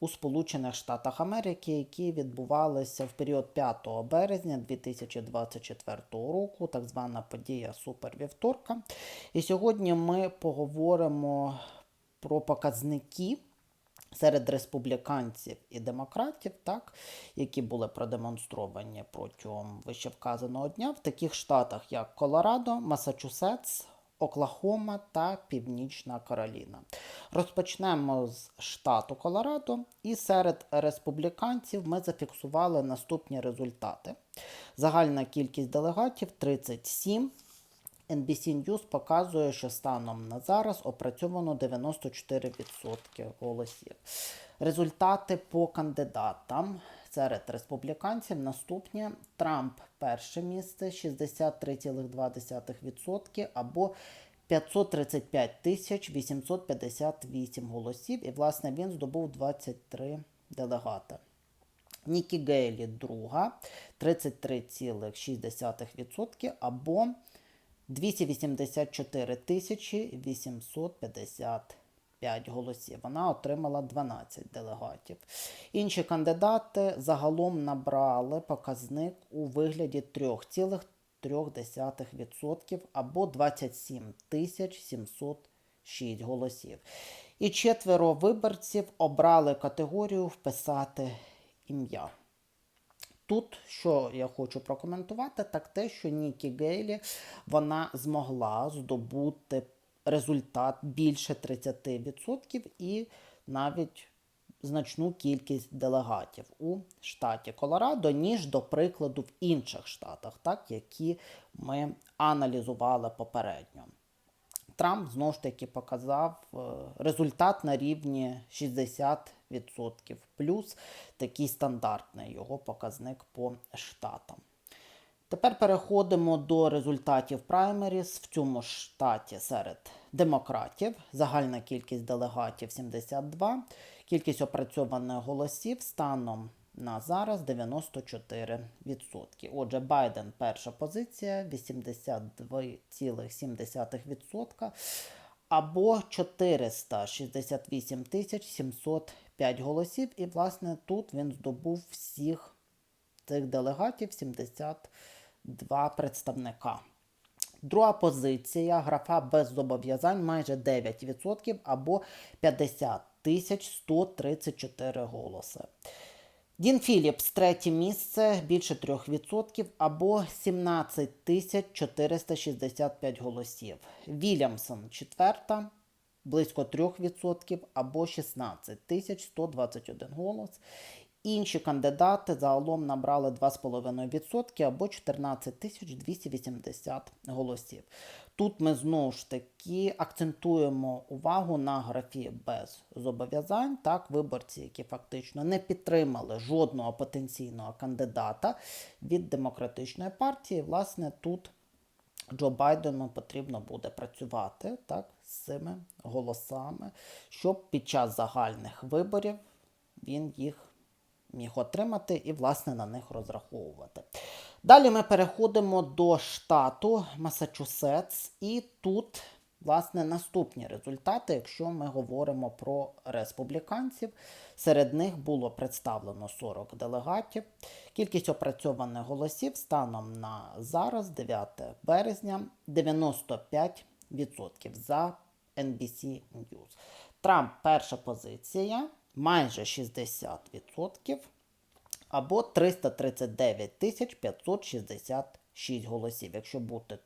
у Сполучених Штатах Америки, які відбувалися в період 5 березня 2024 року, так звана подія Супервівторка. І сьогодні ми поговоримо про показники. Серед республіканців і демократів, так, які були продемонстровані протягом вищевказаного дня в таких штатах, як Колорадо, Масачусетс, Оклахома та Північна Кароліна. Розпочнемо з штату Колорадо, і серед республіканців ми зафіксували наступні результати. Загальна кількість делегатів 37. NBC News показує, що станом на зараз опрацьовано 94% голосів. Результати по кандидатам серед республіканців наступні: Трамп перше місце 63,2% або 535 тисяч 858 голосів. І, власне, він здобув 23 делегати. Нікі Гейлі друга 33,6% або 284 тисячі 855 голосів. Вона отримала 12 делегатів. Інші кандидати загалом набрали показник у вигляді 3,3% або 27 тисяч 706 голосів. І четверо виборців обрали категорію вписати ім'я. Тут, що я хочу прокоментувати, так те, що Нікі Гейлі вона змогла здобути результат більше 30% і навіть значну кількість делегатів у штаті Колорадо, ніж, до прикладу, в інших штатах, так, які ми аналізували попередньо. Трамп знову ж таки показав е, результат на рівні 60%, плюс такий стандартний його показник по штатам. Тепер переходимо до результатів праймеріс в цьому штаті серед демократів. Загальна кількість делегатів 72, кількість опрацьованих голосів станом на зараз 94%. Отже, Байден перша позиція 82,7% або 468 705 голосів. І, власне, тут він здобув всіх цих делегатів 72 представника. Друга позиція графа без зобов'язань майже 9% або 50 тисяч 134 голоси. Дін Філіпс третє місце більше 3% або 17 465 голосів. Вільямсон четверта близько 3% або 16 тисяч 121 голос. Інші кандидати загалом набрали 2,5% або 14 тисяч 280 голосів. Тут ми знову ж таки акцентуємо увагу на графі без зобов'язань. Так, виборці, які фактично не підтримали жодного потенційного кандидата від демократичної партії, власне, тут Джо Байдену потрібно буде працювати так, з цими голосами, щоб під час загальних виборів він їх міг отримати і, власне, на них розраховувати. Далі ми переходимо до штату Масачусетс, і тут, власне, наступні результати, якщо ми говоримо про республіканців. Серед них було представлено 40 делегатів. Кількість опрацьованих голосів станом на зараз, 9 березня, 95% за NBC News. Трамп перша позиція майже 60% або 339 566 голосів. Якщо бути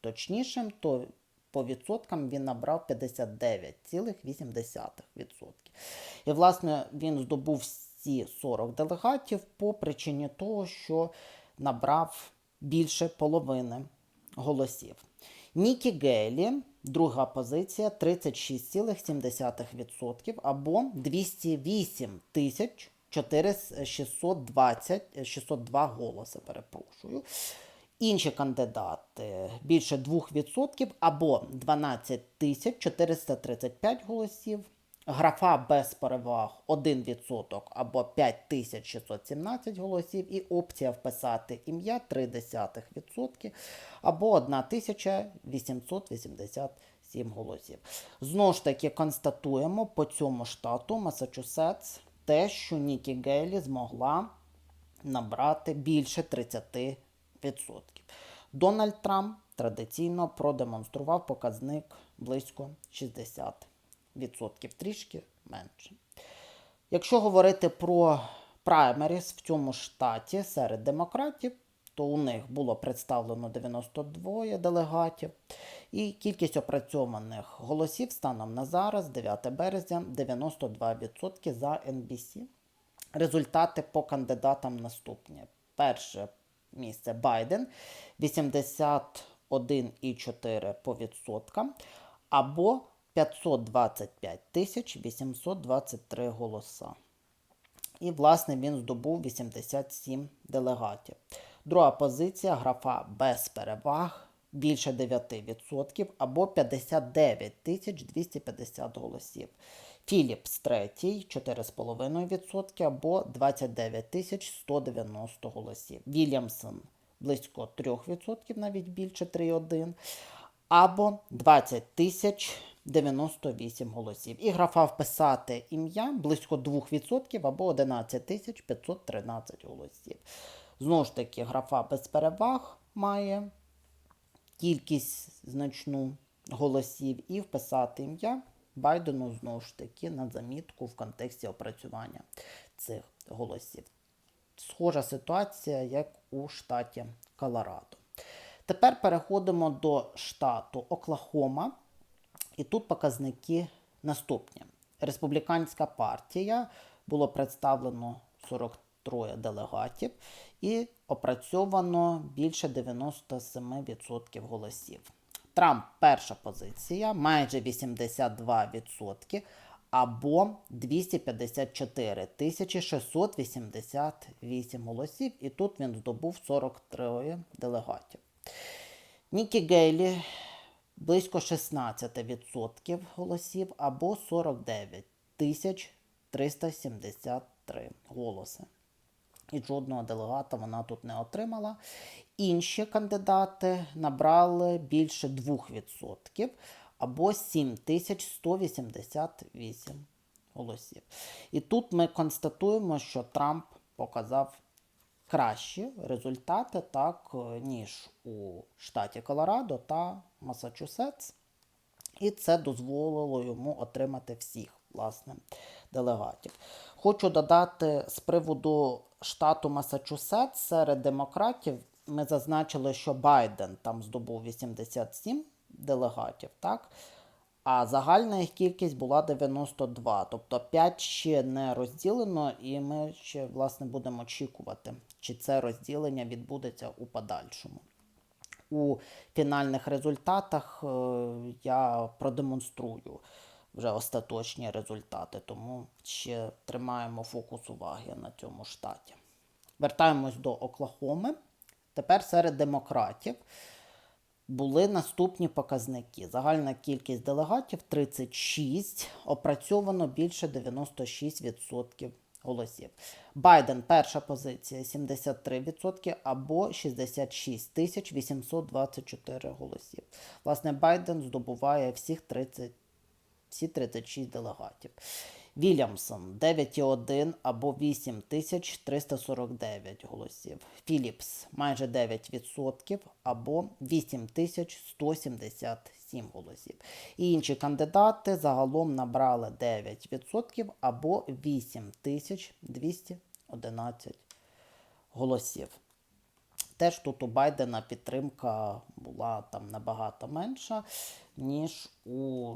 точнішим, то по відсоткам він набрав 59,8%. І, власне, він здобув всі 40 делегатів по причині того, що набрав більше половини голосів. Нікі Гейлі, друга позиція 36,7% або 208 тисяч 620, 602 голоси, перепрошую. Інші кандидати більше 2% або 12 тисяч 435 голосів. Графа без переваг 1% або 5617 голосів. І опція вписати ім'я 0,3% або 1887 голосів. Знову ж таки, констатуємо по цьому штату Масачусетс те, що Нікі Гейлі змогла набрати більше 30%. Дональд Трамп традиційно продемонстрував показник близько 60%, трішки менше. Якщо говорити про праймеріс в цьому штаті серед демократів, то у них було представлено 92 делегатів, і кількість опрацьованих голосів станом на зараз, 9 березня, 92% за NBC. Результати по кандидатам наступні. Перше місце Байден 81,4 по відсоткам або 525 тисяч 823 голоса. І, власне, він здобув 87 делегатів. Друга позиція графа без переваг більше 9% або 59 тисяч 250 голосів. Філіпс третій 4,5% або 29 тисяч 190 голосів. Вільямсон близько 3%, навіть більше 3,1 або 20 тисяч 98 голосів. І графа вписати ім'я близько 2% або 11 513 голосів. Знову ж таки, графа без переваг має кількість значну голосів і вписати ім'я Байдену знову ж таки на замітку в контексті опрацювання цих голосів. Схожа ситуація, як у штаті Колорадо. Тепер переходимо до штату Оклахома, і тут показники наступні. Республіканська партія було представлено 43 делегатів і опрацьовано більше 97% голосів. Трамп перша позиція, майже 82% або 254 тисячі 688 голосів, і тут він здобув 43 делегатів. Нікі Гейлі близько 16% голосів або 49 тисяч 373 голоси. І жодного делегата вона тут не отримала. Інші кандидати набрали більше 2% або 7188 голосів. І тут ми констатуємо, що Трамп показав кращі результати, так, ніж у штаті Колорадо та Масачусетс. І це дозволило йому отримати всіх власне, делегатів. Хочу додати з приводу штату Масачусетс серед демократів. Ми зазначили, що Байден там здобув 87 делегатів, так? А загальна їх кількість була 92. Тобто 5 ще не розділено, і ми ще власне будемо очікувати, чи це розділення відбудеться у подальшому. У фінальних результатах е, я продемонструю вже остаточні результати, тому ще тримаємо фокус уваги на цьому штаті. Вертаємось до Оклахоми. Тепер серед демократів були наступні показники. Загальна кількість делегатів 36, опрацьовано більше 96% голосів. Байден перша позиція 73% або 66 тисяч 824 голосів. Власне, Байден здобуває всіх 30, всі 36 делегатів. Вільямсон 9,1 або 8349 голосів. Філіпс майже 9% або 8177 голосів. І інші кандидати загалом набрали 9% або 8211 голосів. Теж тут у Байдена підтримка була там набагато менша, ніж у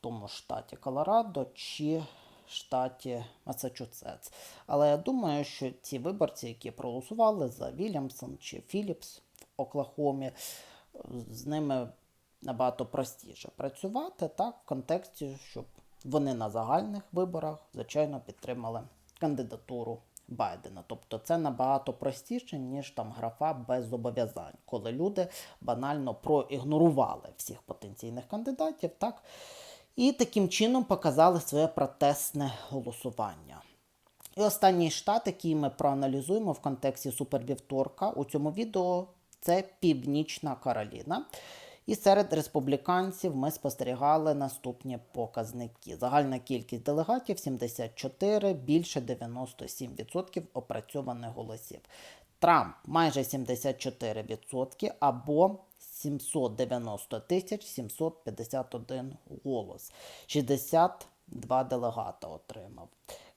тому штаті Колорадо чи штаті Масачусетс. Але я думаю, що ці виборці, які проголосували за Вільямсон чи Філіпс в Оклахомі, з ними набагато простіше працювати так, в контексті, щоб вони на загальних виборах, звичайно, підтримали кандидатуру Байдена. Тобто це набагато простіше, ніж там графа без зобов'язань, коли люди банально проігнорували всіх потенційних кандидатів, так? І таким чином показали своє протестне голосування. І останній штат, який ми проаналізуємо в контексті супервівторка у цьому відео, це Північна Кароліна. І серед республіканців ми спостерігали наступні показники. Загальна кількість делегатів 74, більше 97% опрацьованих голосів. Трамп майже 74% або 790 тисяч 751 голос. 62 делегата отримав.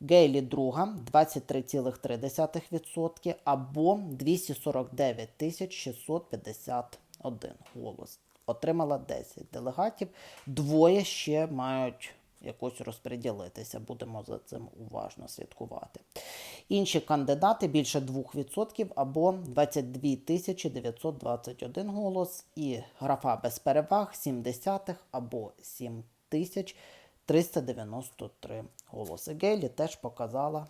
Гейлі друга 23,3% або 249 тисяч 651 голос. Отримала 10 делегатів. Двоє ще мають якось розподілитися. Будемо за цим уважно слідкувати. Інші кандидати більше 2% або 22 921 голос. І графа без переваг 70 або 7 тисяч 393 голоси. Гейлі теж показала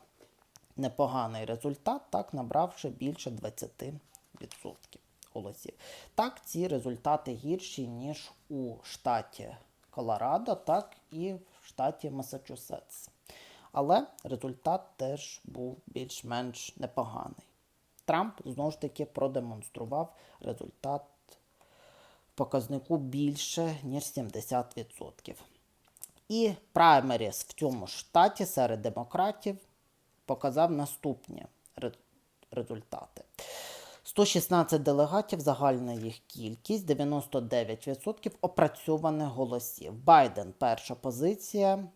непоганий результат, так набравши більше 20% голосів. Так, ці результати гірші, ніж у штаті Колорадо, так і в штаті Масачусетс. Але результат теж був більш-менш непоганий. Трамп знову ж таки продемонстрував результат показнику більше, ніж 70%. І праймеріс в цьому штаті серед демократів показав наступні результати. 116 делегатів, загальна їх кількість, 99% опрацьованих голосів. Байден перша позиція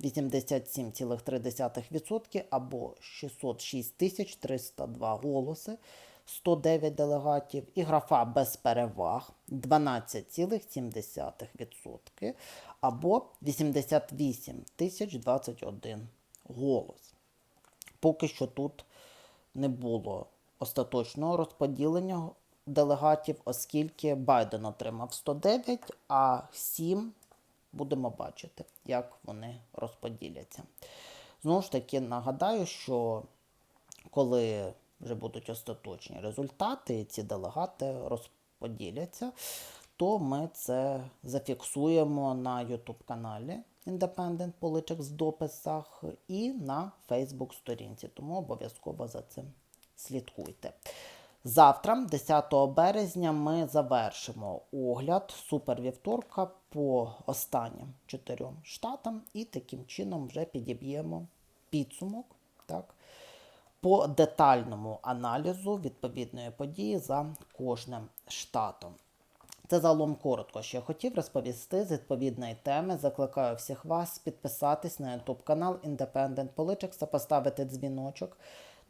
87,3% або 606 тисяч 302 голоси, 109 делегатів. І графа без переваг 12,7% або 88 тисяч 21 голос. Поки що тут не було остаточного розподілення делегатів, оскільки Байден отримав 109, а 7 будемо бачити, як вони розподіляться. Знову ж таки, нагадаю, що коли вже будуть остаточні результати, і ці делегати розподіляться, то ми це зафіксуємо на YouTube каналі Independent Politics в дописах і на Facebook сторінці. Тому обов'язково за цим слідкуйте. Завтра, 10 березня, ми завершимо огляд супервівторка по останнім чотирьом штатам і таким чином вже підіб'ємо підсумок так, по детальному аналізу відповідної події за кожним штатом. Це загалом коротко, що я хотів розповісти з відповідної теми. Закликаю всіх вас підписатись на YouTube канал Independent Politics та поставити дзвіночок